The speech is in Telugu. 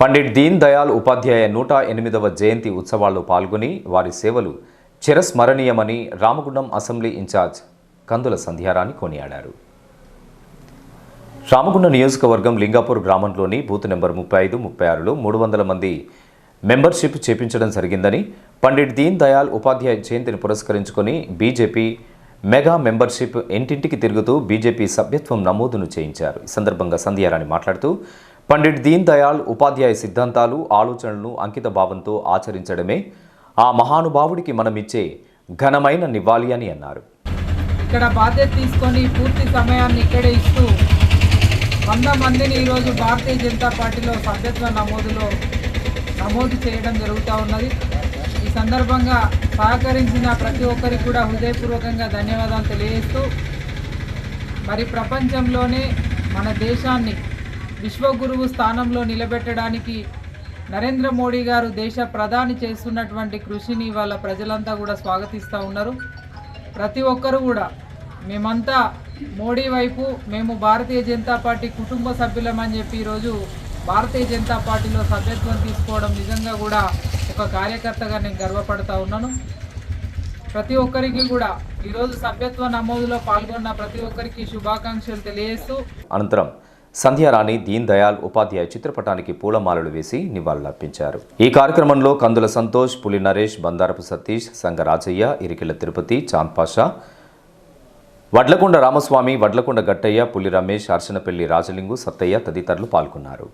పండిట్ దీన్ దయాల్ ఉపాధ్యాయ నూట ఎనిమిదవ జయంతి ఉత్సవాల్లో పాల్గొని వారి సేవలు చిరస్మరణీయమని రామగుండం అసెంబ్లీ ఇన్ఛార్జ్ కందుల సంధ్యారాణి కొనియాడారు. రామగుండ నియోజకవర్గం లింగాపూర్ గ్రామంలోని బూత్ నెంబర్ ముప్పై ఐదు ముప్పై ఆరులో మూడు వందల మంది మెంబర్షిప్ చేపించడం జరిగిందని పండిట్ దీన్ దయాల్ ఉపాధ్యాయ జయంతిని పురస్కరించుకొని బీజేపీ మెగా మెంబర్షిప్ ఇంటింటికి తిరుగుతూ బీజేపీ సభ్యత్వం నమోదును చేయించారు. ఈ సందర్భంగా సంధ్యారాణి మాట్లాడుతూ పండిట్ దీన్ దయాళ్ ఉపాధ్యాయ సిద్ధాంతాలు ఆలోచనలను అంకిత భావంతో ఆచరించడమే ఆ మహానుభావుడికి మనమిచ్చే ఘనమైన నివాళి అని అన్నారు. ఇక్కడ బాధ్యత తీసుకొని పూర్తి సమయాన్ని ఇక్కడే ఇస్తూ వంద మందిని ఈరోజు భారతీయ జనతా పార్టీలో సభ్యత్వ నమోదులో నమోదు చేయడం జరుగుతూ ఉన్నది. ఈ సందర్భంగా సహకరించిన ప్రతి ఒక్కరికి కూడా హృదయపూర్వకంగా ధన్యవాదాలు తెలియజేస్తూ మరి ప్రపంచంలోనే మన దేశాన్ని విశ్వగురువు స్థానంలో నిలబెట్టడానికి నరేంద్ర మోడీ గారు దేశ ప్రధాని చేస్తున్నటువంటి కృషిని వాళ్ళ ప్రజలంతా కూడా స్వాగతిస్తూ ఉన్నారు. ప్రతి ఒక్కరు కూడా మేమంతా మోడీ వైపు మేము భారతీయ జనతా పార్టీ కుటుంబ సభ్యులమని చెప్పి ఈరోజు భారతీయ జనతా పార్టీలో సభ్యత్వం తీసుకోవడం నిజంగా కూడా ఒక కార్యకర్తగా నేను గర్వపడతా ఉన్నాను. ప్రతి ఒక్కరికి కూడా ఈరోజు సభ్యత్వ నమోదులో పాల్గొన్న ప్రతి ఒక్కరికి శుభాకాంక్షలు తెలియజేస్తూ అనంతరం సంధ్యారాణి దీన్ దయాల్ ఉపాధ్యాయ చిత్రపటానికి పూలమాలలు వేసి నివాళులర్పించారు. ఈ కార్యక్రమంలో కందుల సంతోష్ పులి నరేష్ బందారపు సతీష్ సంగరాజయ్య ఇరికిల తిరుపతి చాంద్ పాషా వడ్లకొండ రామస్వామి వడ్లకొండ గట్టయ్య పులి రమేష్ అర్చనపల్లి రాజలింగు సత్తయ్య తదితరులు పాల్గొన్నారు.